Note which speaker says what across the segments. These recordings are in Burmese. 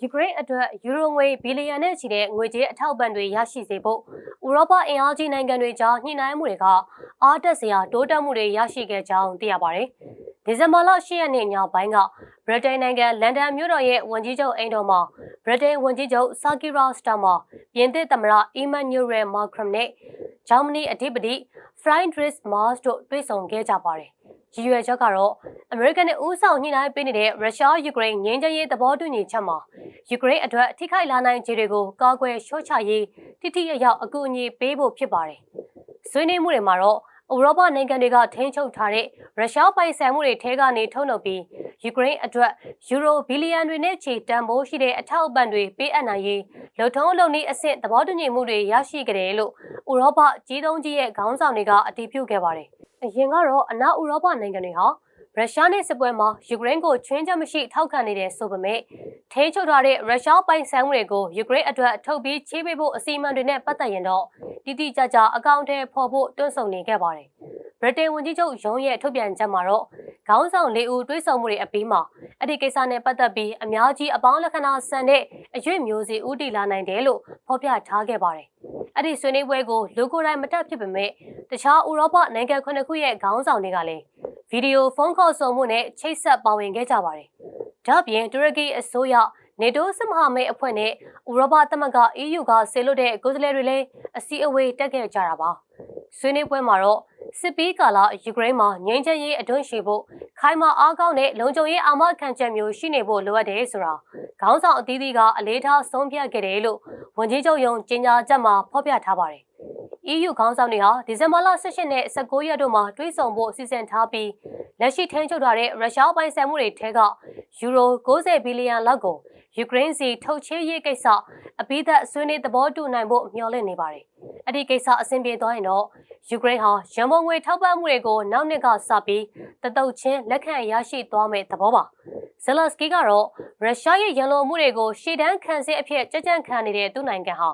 Speaker 1: ယူကရိန်းအတွက်ယူရိုငွေဘီလီယံနဲ့ချီတဲ့ငွေကြေးအထောက်အပံ့တွေရရှိစေဖို့ဥရောပအင်အားကြီးနိုင်ငံတွေကြားညှိနှိုင်းမှုတွေကအားတက်စရာတိုးတက်မှုတွေရရှိခဲ့ကြောင်းသိရပါတယ်။ဒီဇင်ဘာလ10ရက်နေ့ညပိုင်းကဗြိတိန်နိုင်ငံလန်ဒန်မြို့တော်ရဲ့ဝန်ကြီးချုပ်အိမ်တော်မှာဗြိတိန်ဝန်ကြီးချုပ်ဆာကီရာစတာမာပြင်သစ်သမ္မတအီမန်နျူရယ်မာခရမ်နဲ့ဂျာမနီအဓိပတိဖရိုင်ဒရစ်မာ့စ်တို့တွေ့ဆုံခဲ့ကြပါတယ်။ ရည်ရွယ်ချက်ကတော့အမေရိကန်နဲ့ဦးဆောင်ညှိနှိုင်းပေးနေတဲ့ရုရှားယူကရိန်းငြိမ်းချမ်းရေးသဘောတူညီချက်မှာယူကရိန်းအတွက်ထိခိုက်လာနိုင်ခြေတွေကိုကာကွယ်လျှော့ချရေးတိတိယရောက်အကူအညီပေးဖို့ဖြစ်ပါတယ်။ဆွေးနွေးမှုတွေမှာတော့ဥရောပနိုင်ငံတွေကထိန်းချုပ်ထားတဲ့ရုရှားပိုင်ဆိုင်မှုတွေထဲကနေထုတ်လုပ်ပြီးယူကရိန်းအတွက်ယူရိုဘီလီယံတွေနဲ့ချီတန်ဖိုးရှိတဲ့အထောက်အပံ့တွေပေးအပ်နိုင်ရေးလုံထုံးလုံနည်းအဆင့်သဘောတူညီမှုတွေရရှိကြတယ်လို့ဥရောပကြီးသုံးကြီးရဲ့ခေါင်းဆောင်တွေကအတည်ပြုခဲ့ပါတယ်။ အရင်ကတော့အနောက်ဥရောပနိုင်ငံတွေဟာရုရှားနဲ့စစ်ပွဲမှာယူကရိန်းကိုချွင်းချက်မရှိထောက်ခံနေတဲ့ဆိုပေမဲ့ထိန်းချုပ်ထားတဲ့ရုရှားပိုင်ဆိုင်မှုတွေကိုယူကရိန်းအတွက်ထုတ်ပြီးချေးပေးဖို့အစီအမံတွေနဲ့ပတ်သက်ရင်တော့တိတိကျကျအကောင့်ထဲပေါ်ဖို့တွန်းဆုံနေခဲ့ပါတယ်။ဗြိတိန်ဝန်ကြီးချုပ်ရုံးရဲ့ထုတ်ပြန်ချက်မှာတော့ခေါင်းဆောင်လေးဦးတွဲဆောင်မှုတွေအပြီးမှာအဲ့ဒီကိစ္စနဲ့ပတ်သက်ပြီးအများကြီးအပေါင်းလက္ခဏာဆန်တဲ့အရွေ့မျိုးစီဦးတည်လာနိုင်တယ်လို့ဖော်ပြထားခဲ့ပါတယ်။ အဲ့ဒီဆွေးနွေးပွဲကိုလူကိုယ်တိုင်မတက်ဖြစ်ပေမဲ့တခြားဥရောပနိုင်ငံခုနှစ်ခုရဲ့ခေါင်းဆောင်တွေကလည်းဗီဒီယိုဖုန်းခေါ်ဆိုမှုနဲ့ချိတ်ဆက်ပါဝင်ခဲ့ကြပါတယ်။ဒါ့အပြင်တူရကီအစိုးရနေတိုးစစ်မဟာမိတ်အဖွဲ့နဲ့ဥရောပသမဂ္ဂ EU ကဆေလွတ်တဲ့ကိုယ်စားလှယ်တွေလည်းအစည်းအဝေးတက်ခဲ့ကြတာပါ။ဆွေးနွေးပွဲမှာတော့စစ်ပီးကာလာယူကရိန်းမှာငြိမ်းချမ်းရေးအတွန်းရှိဖို့ခိုင်မာအားကောင်းတဲ့လုံခြုံရေးအာမခံချက်မျိုးရှိနေဖို့လိုအပ်တယ်ဆိုတာ ခေါင်းဆောင်အသီးသီးကအလေးထားဆုံးဖြတ်ခဲ့တယ်လို့ဝန်ကြီးချုပ်ယုံကြေညာချက်မှာဖော်ပြထားပါတယ်။ EU ခေါင်းဆောင်တွေဟာဒီဇင်ဘာလ18နဲ့19ရက်တို့မှာတွဲဆုံဖို့စီစဉ်ထားပြီးလက်ရှိထိန်းချုပ်ထားတဲ့ရုရှားပိုင်ဆိုင်မှုတွေထဲကယူရို90ဘီလီယံလောက်ကိုယူကရိန်းစီထုတ်ချေးရေးကိစ္စအပိသက်ဆွေးနွေးသဘောတူနိုင်ဖို့မျှော်လင့်နေပါတယ်။အဲ့ဒီကိစ္စအဆင်ပြေသွားရင်တော့ ယူကရိန်းဟာရန်ပုံငွေထောက်ပံ့မှုတွေကိုနောက်နှစ်ကစပြီးတတုတ်ချင်းလက်ခံရရှိသွားမယ့်သဘောပါ။ဇလစကီကတော့ရုရှားရဲ့ရန်လိုမှုတွေကိုရှေ့တန်းခံစစ်အဖြစ်ကြကြံ့ခံနေတဲ့သူ့နိုင်ငံဟာ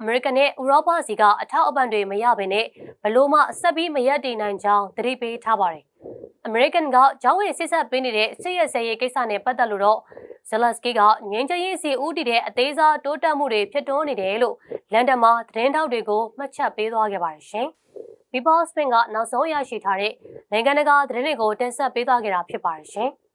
Speaker 1: အမေရိကန်နဲ့ဥရောပစီကအထောက်အပံ့တွေမရဘဲနဲ့ဘလို့မှဆက်ပြီးမရက်တည်နိုင်ကြောင်းသတိပေးထားပါတယ်။အမေရိကန်ကကြောင်းဝင်စစ်ဆက်ပေးနေတဲ့စစ်ရဲဆဲရေးကိစ္စနဲ့ပတ်သက်လို့တော့ဇလစကီကငင်းချရေးစီဦးတည်တဲ့အသေးစားတိုးတက်မှုတွေဖြစ်တွန်းနေတယ်လို့လန်ဒန်မှာသတင်းထောက်တွေကိုမှတ်ချက်ပေးသွားခဲ့ပါတယ်ရှင်။ People Spin ကနောက်ဆုံးရရှိထားတဲ့နိုင်ငံတကာသတင်းတွေကိုတင်ဆက်ပေးသွားခဲ့တာဖြစ်ပါတယ်ရှင်။